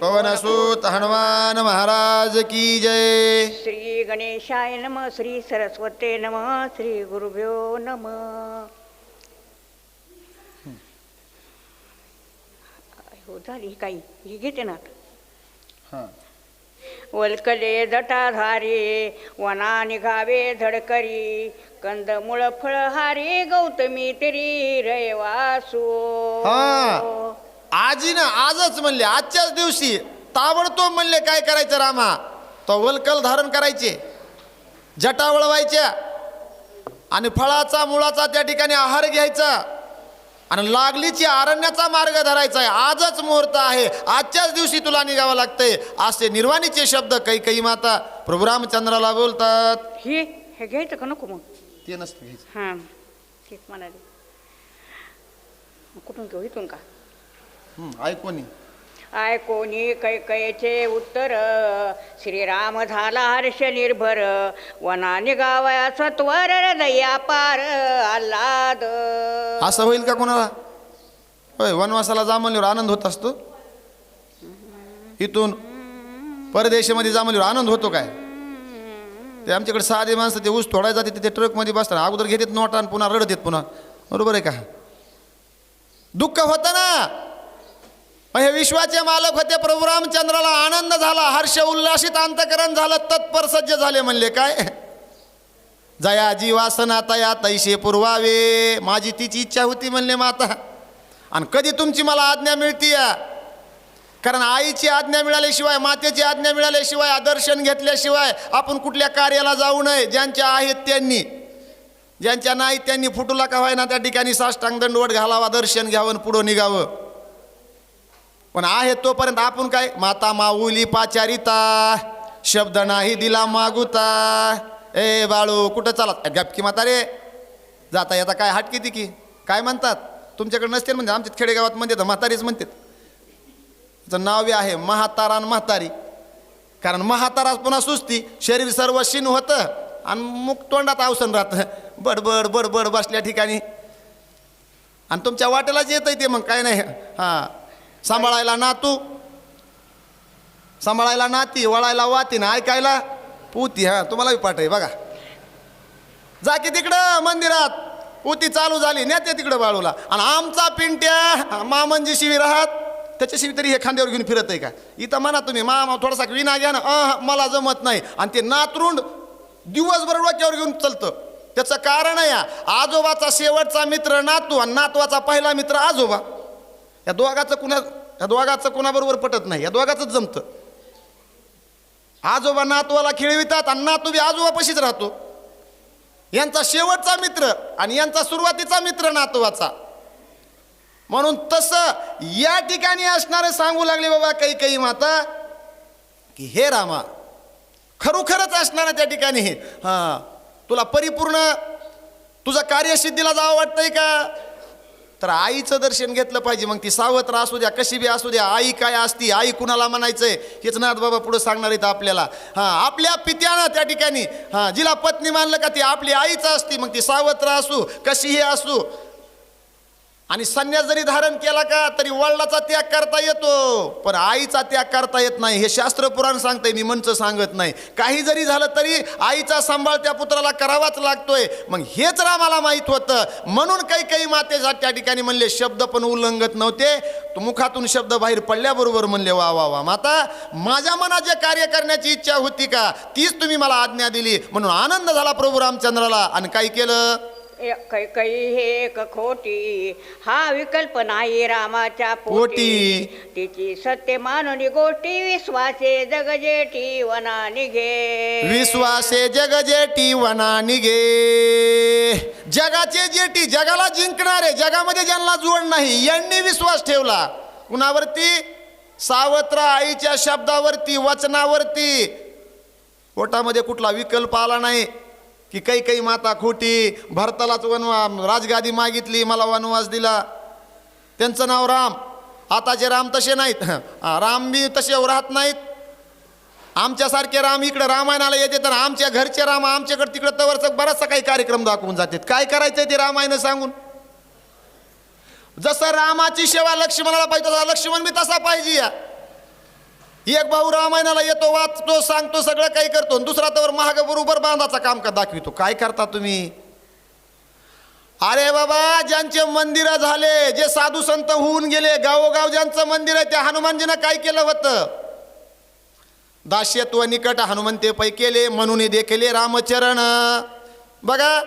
पवनसूत हनुमान महाराज की जय। श्री गणेशाय नम श्री सरस्वते नम श्री गुरुभ्यो नम। हो झाली काही ही घेते ना. वल्कले जटाधारी वना निघावे धडकरी कंदमुळ फळहारी गौतमी तरी रयवासू. हा. आजी ना आजच म्हणले आजच्याच दिवशी ताबडतोब म्हणले काय करायचं रामा? तो वलकल धारण करायचे जटा वळवायच्या आणि फळाचा मुळाचा त्या ठिकाणी आहार घ्यायचा आणि लागलीची अरण्याचा मार्ग धरायचा आहे. आजच मुहूर्त आहे. आजच्याच दिवशी तुला निघावं लागतंय. असे निर्वाणीचे शब्द काही काही माता प्रभू रामचंद्राला बोलतात. हे हे घ्यायचं का नको मग? ते नसतं घ्यायचं. हां तेच म्हणाले. कुठून घेऊ इथून का? हं, ऐकून. ये. आय कोणी कैकयचे उत्तर श्रीराम झाला हर्ष निर्भर वना निघावया सत्वर दया पार आल्हाद. असं होईल का कोणाला? होय वनवासाला जा म्हणल्यावर आनंद होत असतो? इथून परदेशामध्ये जा म्हणल्यावर आनंद होतो काय? ते आमच्याकडे साधे माणसं ते ऊस तोडायला जाते ते ट्रकमध्ये बसतात अगोदर घेतात नोटा आणि पुन्हा रडत येत पुन्हा. बरोबर आहे का? दुःख होतं ना? हे विश्वाचे मालक होते प्रभू रामचंद्राला आनंद झाला हर्ष उल्लासित अंतकरण झालं तत्पर सज्ज झाले म्हणले काय? जया जी वासना तया तैसे पुरवावे. माझी तिची इच्छा होती म्हणले माता. आणि कधी तुमची मला आज्ञा मिळती कारण आईची आज्ञा मिळाल्याशिवाय मातेची आज्ञा मिळाल्याशिवाय दर्शन घेतल्याशिवाय आपण कुठल्या कार्याला जाऊ नये. ज्यांच्या आहेत त्यांनी. ज्यांच्या नाही त्यांनी फुटूला का ना त्या ठिकाणी साष्टांग दंडवट घालावा दर्शन घ्यावं पुढं निघावं. पण आहे तोपर्यंत आपण काय? माता माऊली पाचारिता शब्द नाही दिला मागुता. ए बाळू कुठं चालत गपकी माता रे जाता येता काय हाट किती की काय म्हणतात? तुमच्याकडे नसते म्हणजे आमच्या खेडेगावात म्हणतात म्हातारीच म्हणतात. त्याचं नाव बी आहे महातारा आणि म्हातारी. कारण म्हातारा पुन्हा सुस्ती शरीर सर्व शिन होतं आणि मुख तोंडात अवसन राहतं. बडबड बडबड बसल्या ठिकाणी. आणि तुमच्या वाटेलाच येतं ते मग काय नाही. हां. सांभाळायला नातू. सांभाळायला नाती वळायला वाती ना ऐकायला पुती. हां तुम्हाला पाठ आहे बघा. जा की तिकडं मंदिरात. पुती चालू झाली नेते तिकडं बाळूला. आणि आमचा पिंट्या मामनजी शिवी राहत. त्याच्याशिवी तरी हे खांद्यावर घेऊन फिरत आहे का? इथं म्हणा तुम्ही मामा थोडासा विना घ्या ना अह, मला जमत नाही. आणि ते नातरुंड दिवसभर डोक्यावर घेऊन चालतं. त्याचं कारण आहे आजोबाचा शेवटचा मित्र नातू आणि नातवाचा पहिला मित्र आजोबा. या दोघाचं कुणा या दोघाचं कुणाबरोबर पटत नाही. या दोघाचंच जमतं. आजोबा नातवाला खेळवितात आणि नातू बी आजोबापाशीच राहतो. यांचा शेवटचा मित्र आणि यांचा सुरुवातीचा मित्र नातवाचा. म्हणून तसं या ठिकाणी असणारे सांगू लागले बाबा काही काही माता की हे रामा खरोखरच असणार त्या ठिकाणी. हे हां तुला परिपूर्ण तुझं कार्यसिद्धीला जावं वाटतंय का? तर आईचं दर्शन घेतलं पाहिजे. मग ती सावत्र असू द्या कशी बी असू द्या आई काय असती आई कुणाला म्हणायचंय हेच नाथ बाबा पुढे सांगणार आहेत आपल्याला. हां आपल्या पित्यानं त्या ठिकाणी हां जिला पत्नी मानलं का ती आपली आईच असती मग ती सावत्र असू कशीही असू आणि संन्यास जरी धारण केला का तरी वडिलाचा त्याग करता येतो. पण आईचा त्याग करता येत नाही. हे शास्त्र पुराण सांगतंय मी मंच सांगत नाही. काही जरी झालं तरी आईचा सांभाळ त्या पुत्राला करावाच लागतोय. मग हेच रामाला माहीत होतं. म्हणून काही काही मातेच्या त्या ठिकाणी म्हणले शब्द पण उल्लंघत नव्हते. मुखातून शब्द बाहेर पडल्याबरोबर म्हणले वा वा वा माता माझ्या मनात जे कार्य करण्याची इच्छा होती का तीच तुम्ही मला आज्ञा दिली. म्हणून आनंद झाला प्रभू रामचंद्राला. आणि काय केलं? कै हे एक खोटी. हा विकल्प नाही रामाच्या पोटी. पोटी. तिची सत्य माननी गोष्टी विश्वासे जगजेटी वना निघे. विश्वासे जग जेटी वना निघे. जगाचे जेटी जगाला जिंकणारे जगामध्ये ज्यांना जोड नाही यांनी विश्वास ठेवला. कुणावरती? सावत्र आईच्या शब्दावरती वचनावरती. पोटामध्ये कुठला विकल्प आला नाही. की काही काही माता खोटी भरतालाच वनवा राजगादी मागितली मला वनवास दिला. त्यांचं नाव राम. आताचे राम तसे नाहीत राम बी तसे राहत नाहीत. आमच्यासारखे राम इकडे रामायणाला येते तर आमच्या घरचे राम आमच्याकडे तिकडे तवरच बराचसा काही कार्यक्रम दाखवून जातात. काय करायचं ते रामायण सांगून? जसं रामाची सेवा लक्ष्मणाला पाहिजे तसा लक्ष्मण बी तसा पाहिजे या. एक भाऊ रामायणाला येतो वाचतो सांगतो सगळं काही करतो आणि दुसरा तर महाग बरोबर बांधाचा काम का दाखवितो. काय करता तुम्ही? अरे बाबा ज्यांचे मंदिरं झाले जे साधू संत होऊन गेले गावोगाव ज्यांचं मंदिर आहे त्या हनुमानजीनं काय केलं होतं? दास्यत्व निकट हनुमंते पै केले म्हणून देखले रामचरण. बघा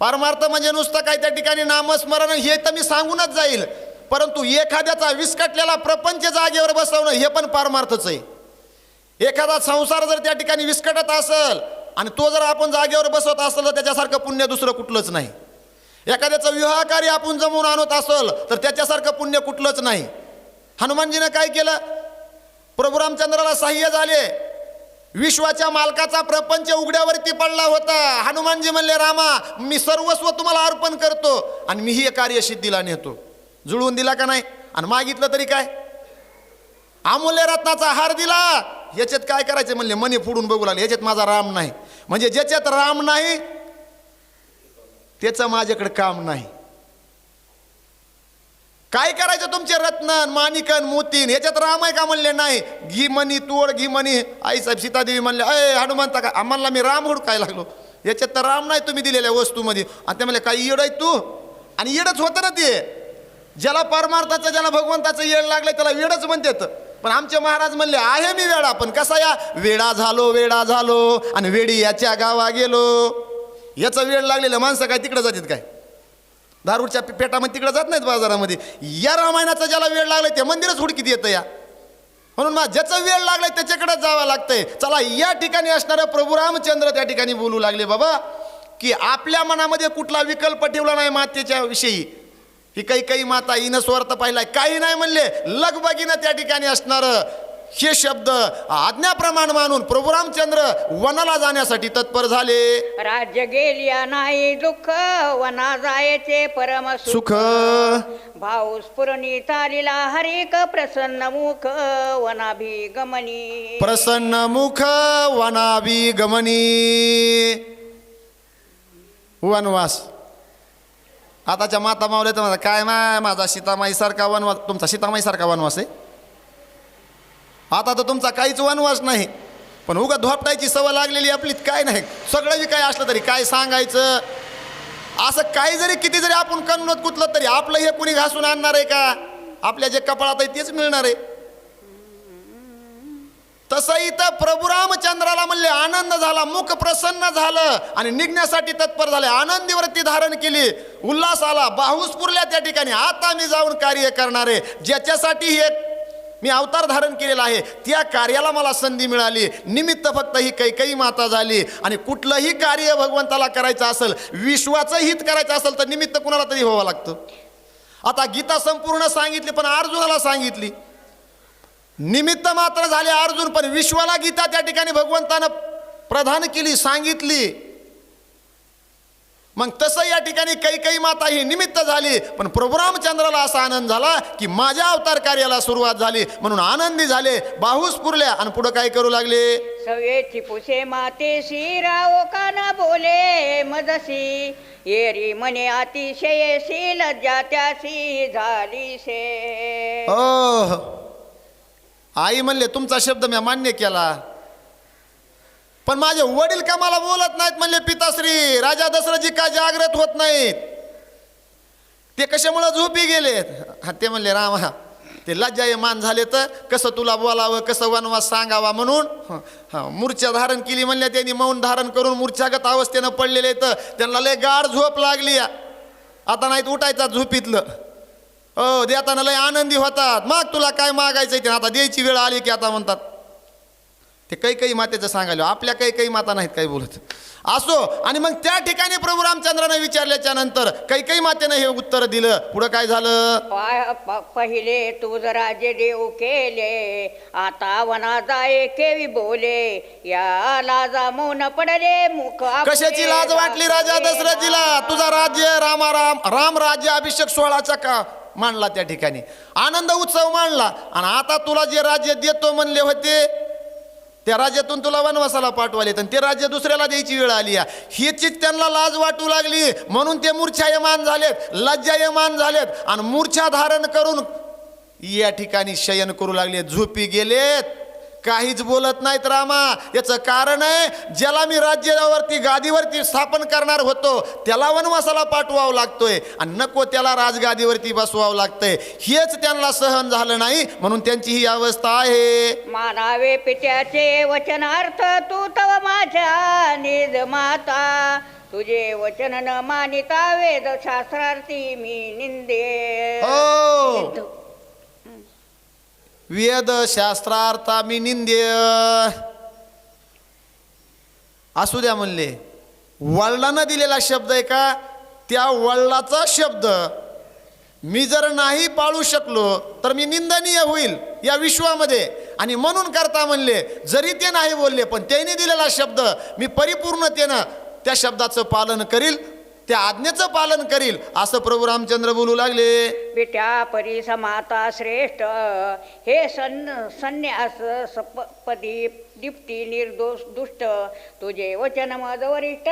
परमार्थ म्हणजे नुसतं काय त्या ठिकाणी नामस्मरण हे तर मी सांगूनच जाईल. परंतु एखाद्याचा विस्कटलेला प्रपंच जागेवर बसवणं हे पण पारमार्थच आहे. एखादा संसार जर त्या ठिकाणी विस्कटत असेल आणि तो जर आपण जागेवर बसवत असेल तर त्याच्यासारखं पुण्य दुसरं कुठलंच नाही. एखाद्याचं विवाह कार्य आपण जमवून आणत असेल तर त्याच्यासारखं पुण्य कुठलंच नाही. हनुमानजीनं काय केलं? प्रभू रामचंद्राला सहाय्य झाले. विश्वाच्या मालकाचा प्रपंच उघड्यावरती पडला होता. हनुमानजी म्हणले रामा मी सर्वस्व तुम्हाला अर्पण करतो आणि मी हे कार्य सिद्धीला नेतो. जुळवून दिला का नाही? आणि मागितलं तरी काय? अमूल्य रत्नाचा हार दिला. याच्यात काय करायचं? म्हणले मनी फोडून बघू लागले. याच्यात माझा राम नाही. म्हणजे ज्याच्यात राम नाही त्याचं माझ्याकडे काम नाही. काय करायचं तुमचे रत्न? माणिकन मोतीन याच्यात राम आहे का म्हणले नाही? घी मनी तोड घी मनी. आई साहेब सीतादेवी म्हणले अय हनुमंता का? आम्हाला मी राम हुडकाय लागलो. याच्यात तर राम नाही तुम्ही दिलेल्या वस्तूमध्ये. आणि ते म्हणले काही येड आहे तू? आणि येडच होतं ना ते. ज्याला परमार्थाचं ज्याला भगवंताचं येड लागलं त्याला वेडच म्हणतात. पण आमचे महाराज म्हणले आहे मी वेडा पण कसा या? वेडा झालो वेडा झालो आणि वेडी याच्या गावा गेलो. याचं वेळ लागलेलं माणसं काय तिकडे जातात काय? दारूच्या पेटामध्ये तिकडे जात नाहीत बाजारामध्ये. या रामायणाचा ज्याला वेळ लागलाय ते मंदिरच हुडकीत येतं या. म्हणून मग ज्याचं वेळ लागलाय त्याच्याकडेच जावं लागतंय. चला या ठिकाणी असणारं प्रभू रामचंद्र त्या ठिकाणी बोलू लागले बाबा की आपल्या मनामध्ये कुठला विकल्प ठेवला नाही मातेच्या विषयी? ही काही काही माता हिनं स्वार्थ पाहिलाय. काही नाही म्हणले लगबगीनं त्या ठिकाणी असणारं. हे शब्द आज्ञाप्रमाण मानून प्रभू रामचंद्र वनाला जाण्यासाठी तत्पर झाले. राज्य गेलिया नाही दुःख वना जायचे परम सुख. भाऊ स्फुरणी चालिला हरिक प्रसन्न मुख वनाभिगमनी. प्रसन्न मुख वनावी गमनी वनवास. आताच्या माता मावल्या तर माझा काय माय माझा सीतामाईसारखा वनवास तुमचा सीतामाईसारखा वनवास आहे? आता तर तुमचा काहीच वनवास नाही पण उगा धोपटायची सवय लागलेली आपली काय नाही. सगळं बी काय असलं तरी काय सांगायचं? असं काही जरी किती जरी आपण कन्नत कुतलं तरी आपलं हे कुणी घासून आणणार आहे का? आपल्या जे कपाळात आहे तेच मिळणार आहे. तसं इथं प्रभू रामचंद्राला म्हणले आनंद झाला मुख प्रसन्न झालं. आणि निघण्यासाठी तत्पर झाले. आनंदी वृत्ती धारण केली. उल्हास आला. बाहूस पुरल्या त्या ठिकाणी. आता मी जाऊन कार्य करणार. आहे ज्याच्यासाठी हे मी अवतार धारण केलेला आहे त्या कार्याला मला संधी मिळाली. निमित्त फक्त ही कैकई माता झाली. आणि कुठलंही कार्य भगवंताला करायचं असेल विश्वाचं हित करायचं असेल तर निमित्त कुणाला तरी व्हावं लागतं. आता गीता संपूर्ण सांगितली पण अर्जुनाला सांगितली. निमित्त मात्र झाले अर्जुन पण विश्वाला गीता त्या ठिकाणी भगवंतानं प्रधान केली सांगितली. मग तसं या ठिकाणी काही काही माता ही निमित्त झाली पण प्रभू रामचंद्राला असा आनंद झाला की माझ्या अवतार कार्याला सुरुवात झाली म्हणून आनंदी झाले बाहूस पुरल्या आणि पुढं काय करू लागले? सवेची पुसे मातेशी राव काना बोले मजसी येरी मने अतिशयशी लज्जा त्यासी झाली से ओ आई म्हणले तुमचा शब्द मी मान्य केला. पण माझे वडील का मला बोलत नाहीत? म्हणले पिताश्री राजा दशरथजी का जागृत होत नाहीत? ते कशामुळं झोपी गेलेत? ते म्हणले राम हा ते लज्जायमान झाले तर कसं तुला बोलावं कसं वनवास सांगावा म्हणून? मूर्छा धारण केली म्हणल्या त्यांनी मौन धारण करून मूर्छागत अवस्थेनं पडलेले तर त्यांना लय गाढ झोप लागली. आता नाहीत उठायचा झोपीतलं. हो देताना लय आनंदी होतात. मग तुला काय मागायचं ते? आता द्यायची वेळ आली की आता म्हणतात. ते काही काही मातेचं सांगायला. आपल्या काही काही माता नाहीत काही बोलत. असो आणि मग त्या ठिकाणी प्रभू रामचंद्राने विचारल्याच्या नंतर काही काही मातेनं हे उत्तर दिलं. पुढं काय झालं? पहिले तुझ राज्य देव केले आता वना जाय केवी बोले. या लाजा मौन पडले मुख कशाची लाज वाटली राजा दशरथजीला? तुझा राज्य रामाराम राम राज्य अभिषेक सोहळाचा का? मांडला त्या ठिकाणी. आनंद उत्सव मांडला. आणि आता तुला जे राज्य देतो म्हणले होते त्या राज्यातून तुला वनवासाला पाठवाले. तर ते राज्य दुसऱ्याला द्यायची वेळ आली आहे हीचीच त्यांना लाज वाटू लागली. म्हणून ते मूर्छायमान झालेत लज्जायमान झालेत. आणि मूर्छा धारण करून या ठिकाणी शयन करू लागले. झोपी गेलेत. काहीच बोलत नाहीत रामा. याचं कारण आहे ज्याला मी राज्यावरती गादीवरती स्थापन करणार होतो त्याला वनवासाला पाठवावं लागतोय. आणि नको त्याला राजगादीवरती बसवावं लागतंय. हेच त्यांना सहन झालं नाही म्हणून त्यांची ही अवस्था आहे. मानावे पित्याचे वचनार्थ तू तव माझ्या निज माता. तुझे वचन न मानिता वेद शास्त्रार्थी मी निंदे. हो. वेद शास्त्रार्था मी निंद्य असू द्या म्हणले. वडिलांना दिलेला शब्द आहे का? त्या वडिलाचा शब्द. मी जर नाही पाळू शकलो तर मी निंदनीय होईल या विश्वामध्ये. आणि म्हणून करता म्हणले जरी ते नाही बोलले पण त्यांनी दिलेला शब्द मी परिपूर्णतेनं त्या शब्दाचं पालन करील. त्या आज्ञेचं पालन करील. असं प्रभू रामचंद्र बोलू लागले. बेट्या परी समाता श्रेष्ठ. हे सन् संन्यास सपदी दीप्ती निर्दोष दुष्ट तुझे वचन मज वरिष्ठ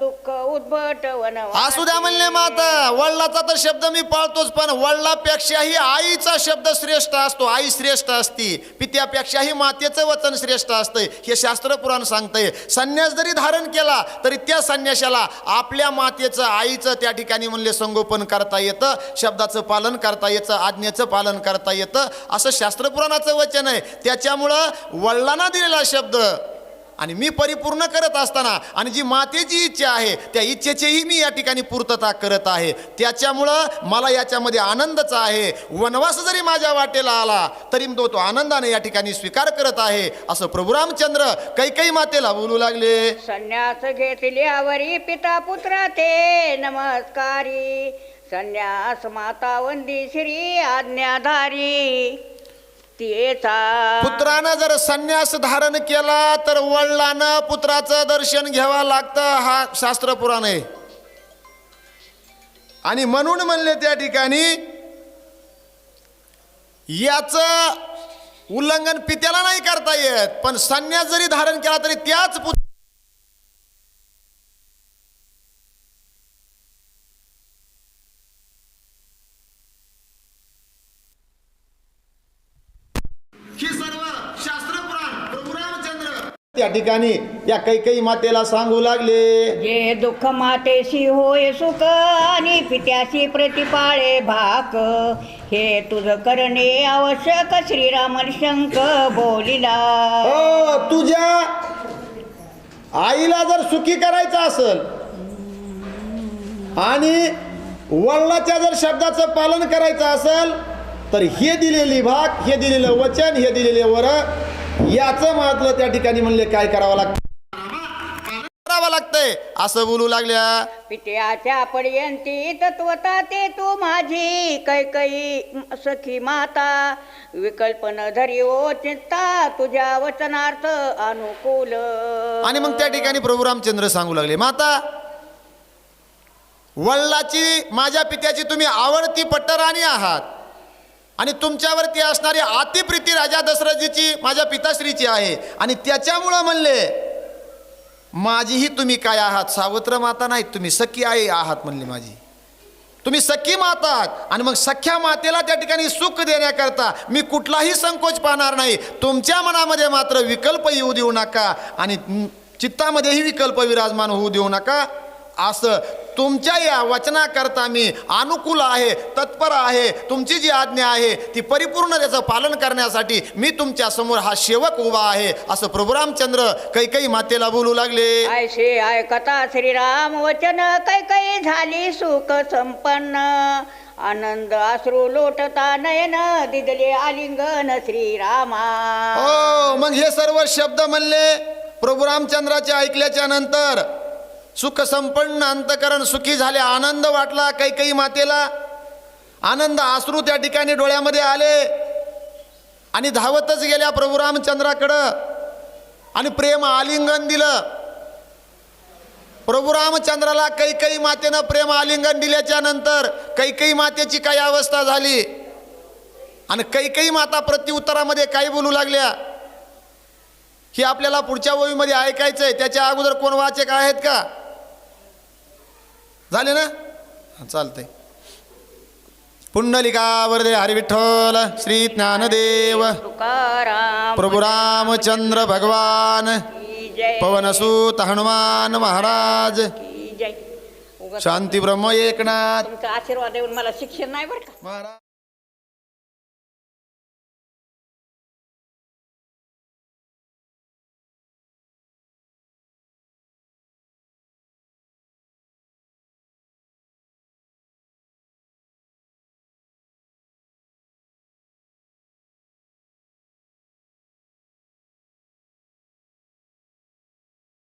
दुःख उद्भट वन असू द्या म्हणले माता वडिलाचा तर शब्द मी पाळतोच पण वडिलापेक्षाही आईचा शब्द श्रेष्ठ असतो आई श्रेष्ठ असती. पित्यापेक्षाही मातेचं वचन श्रेष्ठ असतंय. हे शास्त्र पुराण सांगतंय. संन्यास जरी धारण केला तरी त्या संन्याशाला आपल्या मातेचं आईचं त्या ठिकाणी म्हणले संगोपन करता येतं शब्दाचं पालन करता येतं आज्ञेचं पालन करता येतं. असं शास्त्रपुराणाचं वचन आहे. त्याच्यामुळं वडिलांना दिलेला शब्द. आणि मी परिपूर्ण करत असताना आणि जी मातेची इच्छा आहे त्या इच्छेचीही मी या ठिकाणी पूर्तता करत आहे. त्याच्यामुळं मला याच्यामध्ये आनंदच आहे. वनवास जरी माझ्या वाटेला आला तरी तो तो आनंदाने या ठिकाणी स्वीकार करत आहे. असं प्रभू रामचंद्र कैकई मातेला बोलू लागले. संन्यास घेतल्यावरी पिता पुत्र ते नमस्कारी. संन्यास माता वंदी श्री आज्ञाधारी. पुत्रानं जर संन्यास धारण केला तर वडिलानं पुत्राचं दर्शन घ्यावं लागतं हा शास्त्र पुराण आहे. आणि म्हणून म्हणले त्या ठिकाणी याच उल्लंघन पित्याला नाही करता येत पण संन्यास जरी धारण केला तरी त्याच पुत्र ही सर्व शास्त्र पुराण प्रभू रामचंद्र त्या ठिकाणी या कैकई मातेला सांगू लागले. जे दुःख मातेशी होय सुख आणि पित्याशी प्रतिपाळे भाक हे तुझ करणे आवश्यक श्रीराम शंक बोलिला. हो तुझ्या आईला जर सुखी करायचं असेल आणि वडिलाच्या जर शब्दाचं पालन करायचं असेल तर हे दिलेली भाग हे दिलेलं वचन हे दिलेले वर याचं महत्त्व त्या ठिकाणी म्हणले काय करावं लागतं करावं लागतंय. असं बोलू लागल्या. पित्याच्या पर्यंती तत्वता ते तू माझी. कैकई सखी माता विकल्पन धरी ओ चित्ता तुझ्या वचनार्थ अनुकूल. आणि मग त्या ठिकाणी प्रभू रामचंद्र सांगू लागले माता वडिलाची माझ्या पित्याची तुम्ही आवडती पट्टराणी आहात. आणि तुमच्यावरती असणारी अतिप्रीती राजा दशरथजीची माझ्या पिताश्रीची आहे. आणि त्याच्यामुळं म्हणले माझीही तुम्ही काय आहात? सावत्र माता नाहीत तुम्ही सखी आई आहात म्हणले माझी. तुम्ही सखी माता आहात आणि मग सख्या मातेला त्या ठिकाणी सुख देण्याकरता मी कुठलाही संकोच पाहणार नाही. तुमच्या मनामध्ये मात्र विकल्प येऊ देऊ नका आणि चित्तामध्येही विकल्प विराजमान होऊ देऊ नका. असं तुमच्या या वचनाकरता मी अनुकूल आहे तत्पर आहे तुमची जी आज्ञा आहे ती परिपूर्ण त्याचं पालन करण्यासाठी मी तुमच्यासमोर हा सेवक उभा आहे असं प्रभू रामचंद्र कैकई मातेला बोलू लागले. ऐसे ऐकता श्रीराम वचन कैकई झाली सुख संपन्न. आनंद अश्रू लोटता नयन दिदले आलिंगन श्रीरामा. हो मग हे सर्व शब्द म्हणले प्रभू रामचंद्राचे ऐकल्याच्या नंतर सुखसंपन्न अंतकरण सुखी झाले आनंद वाटला कैकई मातेला. आनंद आसरू त्या ठिकाणी डोळ्यामध्ये आले. आणि धावतच गेल्या प्रभू रामचंद्राकडं. आणि प्रेम आलिंगन दिलं. प्रभू रामचंद्राला कैकई मातेनं प्रेम आलिंगन दिल्याच्या नंतर कैकई मातेची काही अवस्था झाली. आणि कैकई माता प्रत्युत्तरामध्ये काही बोलू लागल्या. हे आपल्याला पुढच्या ओळीमध्ये ऐकायचं आहे त्याच्या अगोदर कोण वाचक आहेत का? झाले ना? चालतंय. पुंडलिका वरदे हरिविठ्ठल श्री ज्ञानदेव प्रभू रामचंद्र भगवान पवनसूत हनुमान महाराज शांती ब्रह्म एकनाथ. आशीर्वाद देऊन मला शिक्षण नाही बरं का? महाराज.